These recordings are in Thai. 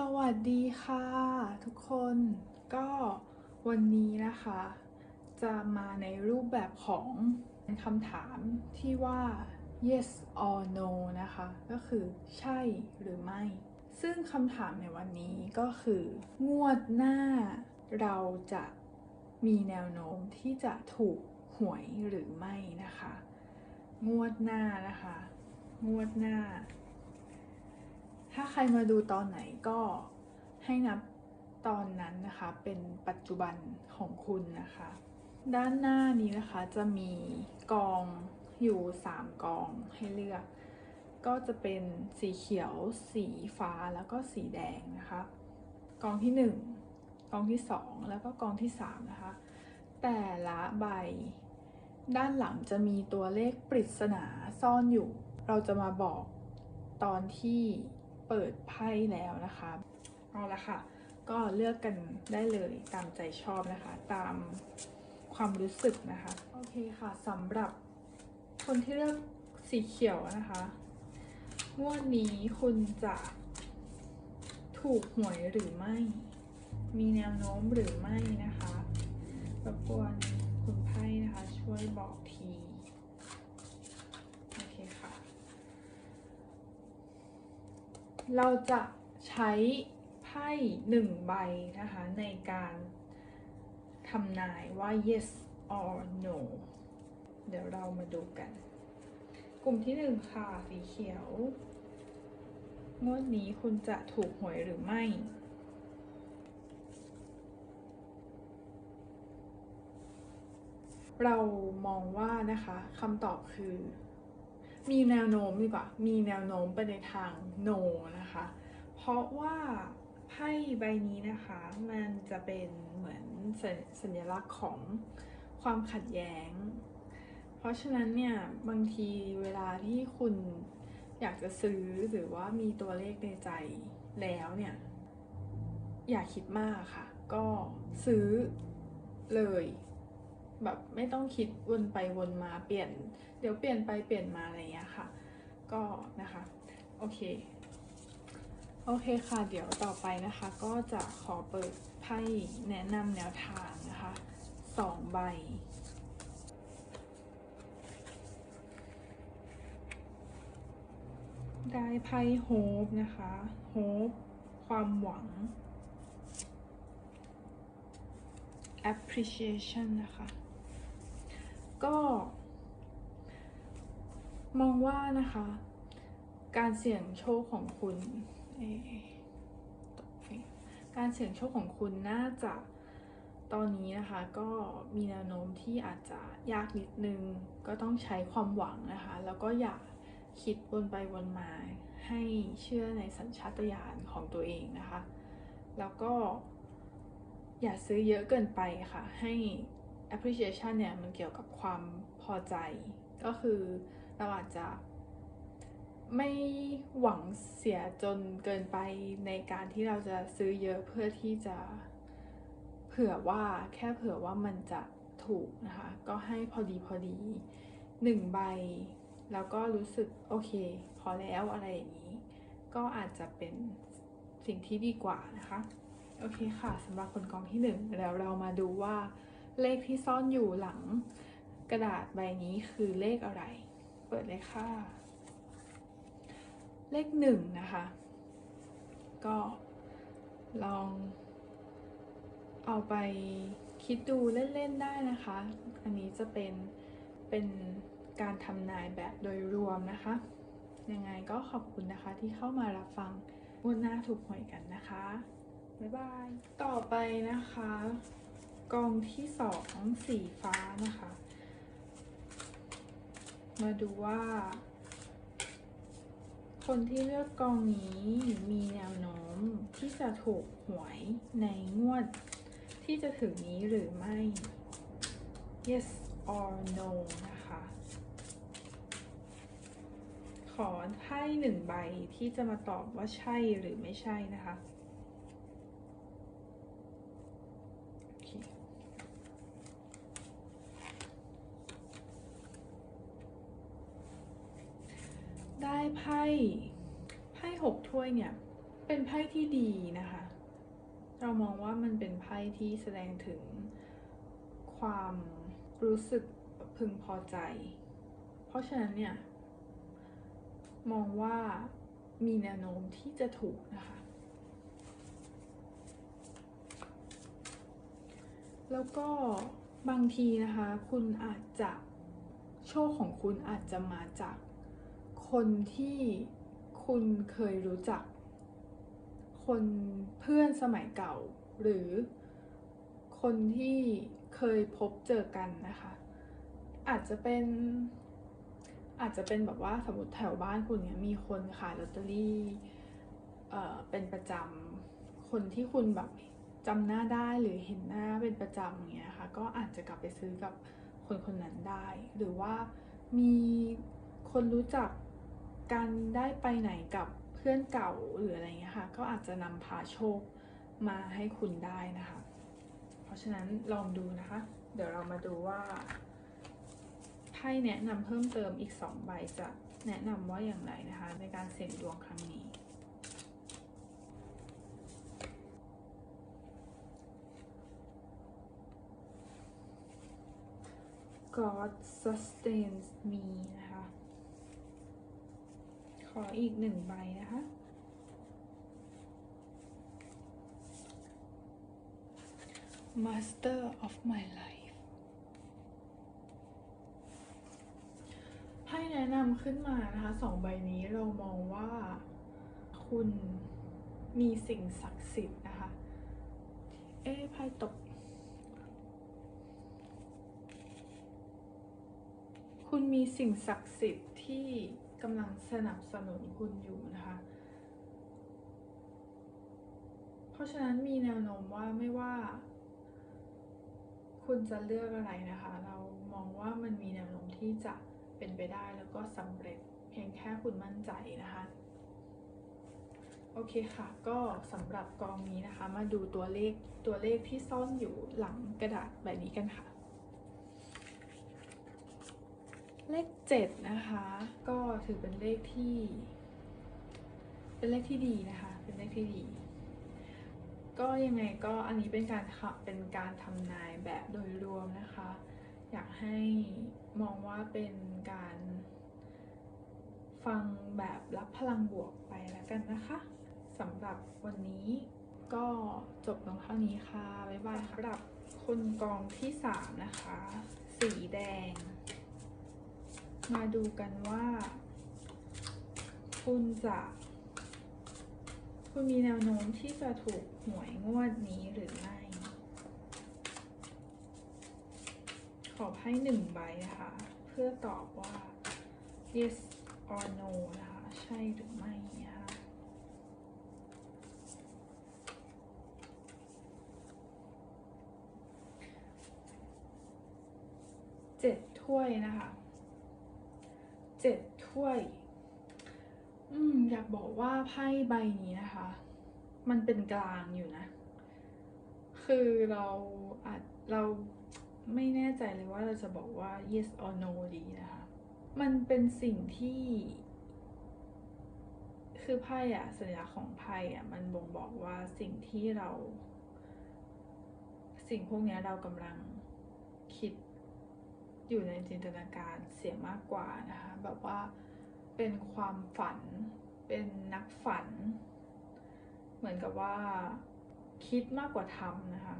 สวัสดีค่ะ ทุกคนก็วันนี้นะคะ จะมาในรูปแบบของคำถามที่ว่า yes or no นะคะ ก็คือใช่หรือไม่ ซึ่งคำถามในวันนี้ก็คือ งวดหน้าเราจะมีแนวโน้มที่จะถูกหวยหรือไม่นะคะ งวดหน้านะคะ งวดหน้า ถ้าใครมาดูตอนไหนก็ให้นับตอนนั้นนะคะเป็นปัจจุบันของคุณนะคะ ด้านหน้านี้นะคะจะมีกองอยู่ 3 กองให้เลือก ก็จะเป็นสีเขียว สีฟ้าแล้วก็สีแดงนะคะ กองที่ 1 กองที่ 2 แล้วก็กองที่ 3 นะคะ แต่ละใบ ด้านหลังจะมีตัวเลขปริศนาซ่อนอยู่ เราจะมาบอกตอนที่ เปิดไพ่แล้วนะคะ เอาละค่ะ ก็เลือกกันได้เลยตามใจชอบนะคะ ตามความรู้สึกนะคะ โอเคค่ะสำหรับคนที่เลือกสีเขียวนะคะงวดนี้คุณจะถูกหวยหรือไม่ มีแนวโน้มหรือไม่นะคะรบกวนคุณไพ่นะคะ ช่วยบอกที โอเคค่ะ เราจะใช้ไพ่หนึ่งใบนะคะในการทำนายว่า yes or no เดี๋ยวเรามาดูกัน กลุ่มที่หนึ่งค่ะสีเขียว งวดนี้คุณจะถูกหวยหรือไม่ เรามองว่านะคะคำตอบคือ มีแนวโน้มดีกว่า มีแนวโน้มไปในทาง no นะคะ เพราะว่าไพ่ใบนี้นะคะ มันจะเป็นเหมือนสัญสัญลักษณ์ของความขัดแย้ง เพราะฉะนั้นเนี่ย บางทีเวลาที่คุณอยากจะซื้อหรือว่ามีตัวเลขในใจแล้วเนี่ย อย่าคิดมากค่ะ ก็ซื้อเลย แบบไม่ต้องคิดวนไปวนมาเปลี่ยน เดี๋ยวเปลี่ยนไปเปลี่ยนมาอะไรอย่างเงี้ยค่ะ ก็นะคะโอเคโอเคค่ะ เดี๋ยวต่อไปนะคะ ก็จะขอเปิดไพ่แนะนำแนวทางนะคะสองใบ ได้ไพ่โฮปนะคะโฮปความหวัง appreciation นะคะ ก็ มองว่านะคะ การเสี่ยงโชคของคุณกเฟรมการเสี่ยงโชคของคุณน่าจะตอนนี้นะคะก็มีแนวโน้มที่อาจจะยากนิดนึง ก็ต้องใช้ความหวังนะคะ แล้วก็อย่าคิดวนไปวนมาให้เชื่อในสัญชาตญาณของตัวเองนะคะ แล้วก็อย่าซื้อเยอะเกินไปค่ะ ให้ appreciation เนี่ยมันเกี่ยวกับความพอใจ ก็คือเราอาจจะไม่หวังเสียจนเกินไปในการที่เราจะซื้อเยอะเพื่อที่จะเผื่อว่าแค่เผื่อว่ามันจะถูกนะคะ ก็ให้พอดีพอดีหนึ่งใบ แล้วก็รู้สึกโอเค พอแล้วอะไรอย่างนี้ ก็อาจจะเป็นสิ่งที่ดีกว่านะคะ โอเคค่ะสำหรับคนกองที่หนึ่งแล้วเรามาดูว่า เลขที่ซ่อนอยู่หลังกระดาษใบนี้คือเลขอะไร เปิดเลยค่ะ เลขหนึ่งนะคะ ก็ลองเอาไปคิดดูเล่น ๆ ได้นะคะ อันนี้จะเป็นเป็นการทำนายแบบโดยรวมนะคะ ยังไงก็ขอบคุณนะคะที่เข้ามารับฟังงวดหน้าถูกหวยกันนะคะ บ๊ายบาย ต่อไปนะคะ กองที่สองสีฟ้านะคะ มาดูว่า คนที่เลือกกองนี้มีแนวโน้มที่จะถูกหวยในงวดที่จะถึงนี้หรือไม่ yes or no นะคะ ขอไพ่หนึ่งใบที่จะมาตอบว่าใช่หรือไม่ใช่นะคะ โอเค ไพ่ไพ่หกถ้วยเนี่ย เป็นไพ่ที่ดีนะคะ เรามองว่ามันเป็นไพ่ที่แสดงถึงความรู้สึกพึงพอใจ เพราะฉะนั้นเนี่ย มองว่ามีแนวโน้มที่จะถูกนะคะ แล้วก็บางทีนะคะ คุณอาจจะโชคของคุณอาจจะมาจาก คนที่คุณเคยรู้จัก คนเพื่อนสมัยเก่า หรือคนที่เคยพบเจอกันนะคะ อาจจะเป็น อาจจะเป็นแบบว่าสมมติแถวบ้านคุณเนี่ยมีคนขายลอตเตอรี่เอ่อเป็นประจำคนที่คุณแบบจำหน้าได้หรือเห็นหน้าเป็นประจำอย่างเงี้ยค่ะก็อาจจะกลับไปซื้อกับคนคนนั้นได้ หรือว่ามีคนรู้จัก กันได้ไปไหนกับเพื่อนเก่าหรืออะไรเงี้ยค่ะก็อาจจะนำพาโชคมาให้คุณได้นะคะ เพราะฉะนั้นลองดูนะคะ เดี๋ยวเรามาดูว่าไพ่แนะนำเพิ่มเติมอีก 2 ใบจะแนะนำว่าอย่างไรนะคะ ในการเสี่ยงดวงครั้งนี้ God sustains me นะคะ ออีกหนึ่งใบนะคะ Master of my life ให้แนะนำขึ้นมานะคะสองใบนี้เรามองว่าคุณมีสิ่งศักดิ์สิทธิ์นะคะ เอ๊ไพ่ตก คุณมีสิ่งศักดิ์สิทธิ์ที่ กำลังสนับสนุนคุณอยู่นะคะ เพราะฉะนั้นมีแนวโน้มว่าไม่ว่า คุณจะเลือกอะไรนะคะ เรามองว่ามันมีแนวโน้มที่จะเป็นไปได้แล้วก็สำเร็จเพียงแค่คุณมั่นใจนะคะโอเคค่ะ ก็สำหรับกองนี้นะคะ มาดูตัวเลขตัวเลขที่ซ่อนอยู่หลังกระดาษใบนี้กันค่ะ เจ็ดนะคะ ก็ถือเป็นเลขที่ เป็นเลขที่ดีนะคะ เป็นเลขที่ดี ก็ยังไงก็อันนี้เป็นการเป็นการทำนายแบบโดยรวมนะคะ อยากให้มองว่าเป็นการฟังแบบรับพลังบวกไปแล้วกันนะคะสำหรับวันนี้ก็จบลงเท่านี้ค่ะ บ๊ายบายค่ะสำหรับคนกองที่สามนะคะ สีแดง มาดูกันว่า คุณจะ คุณมีแนวโน้มที่จะถูกหวยงวดนี้หรือไม่ ขอให้หนึ่งใบนะคะเพื่อตอบว่า yes or no นะคะ ใช่หรือไม่นะคะเจ็ดถ้วยนะคะ เจ็ดถ้วย อืม อยากบอกว่าไพ่ใบนี้นะคะ มันเป็นกลางอยู่นะ คือเราอาจเราไม่แน่ใจเลยว่าเราจะบอกว่า yes or no ดีนะคะ มันเป็นสิ่งที่ คือไพ่อะสัญญาของไพ่อะมันบ่งบอกว่าสิ่งที่เรา สิ่งพวกนี้เรากำลังคิด อยู่ในจินตนาการเสียมากกว่านะคะแบบว่าเป็นความฝัน เป็นนักฝัน เหมือนกับว่าคิดมากกว่าทำนะคะ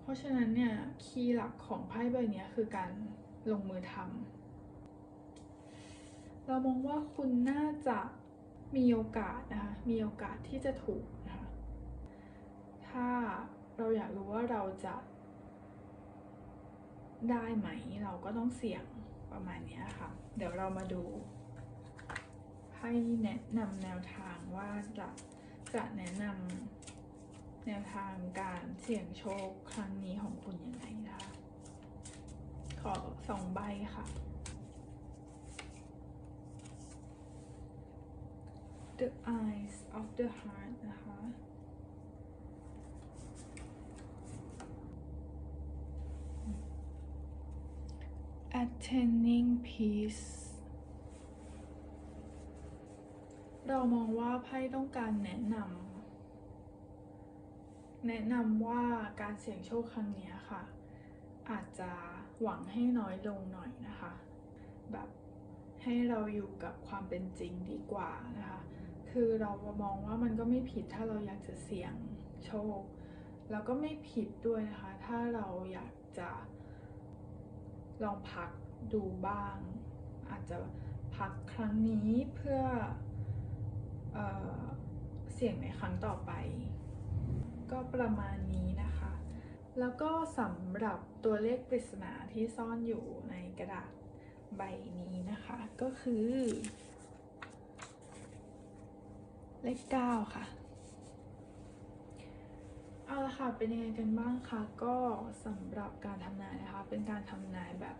เพราะฉะนั้นเนี่ยคีย์หลักของไพ่ใบนี้คือการลงมือทำเรามองว่าคุณน่าจะมีโอกาสนะคะมีโอกาสที่จะถูกนะคะถ้าเราอยากรู้ว่าเราจะ ได้ไหมเราก็ต้องเสี่ยงประมาณนี้ค่ะ เดี๋ยวเรามาดู ให้แนะนำแนวทางว่าจะจะแนะนำแนวทางการเสี่ยงโชคครั้งนี้ของคุณยังไงนะคะ ขอสองใบค่ะ The eyes of the heart นะคะ attaining peace เรามองว่าไพ่ต้องการแนะนำแนะนำว่าการเสี่ยงโชคครั้งนี้ค่ะ อาจจะหวังให้น้อยลงหน่อยนะคะ แบบให้เราอยู่กับความเป็นจริงดีกว่านะคะ คือเรามองว่ามันก็ไม่ผิดถ้าเราอยากจะเสี่ยงโชค แล้วก็ไม่ผิดด้วยนะคะ ถ้าเราอยากจะ ลองพักดูบ้าง อาจจะพักครั้งนี้เพื่อเอเสี่ยงในครั้งต่อไป ก็ประมาณนี้นะคะ แล้วก็สำหรับตัวเลขปริศนาที่ซ่อนอยู่ในกระดาษใบนี้นะคะก็คือ เลข 9 ค่ะ เอาละค่ะ เป็นยังไงกันบ้างคะ ก็สำหรับการทำนายนะคะ เป็นการทำนายแบบ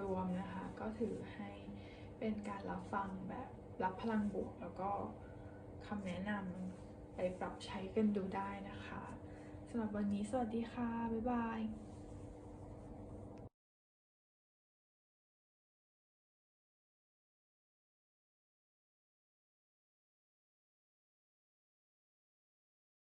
รวมๆนะคะ ก็ถือให้เป็นการรับฟังแบบรับพลังบวก แล้วก็คำแนะนำไปปรับใช้กันดูได้นะคะสำหรับวันนี้สวัสดีค่ะ บ๊ายบาย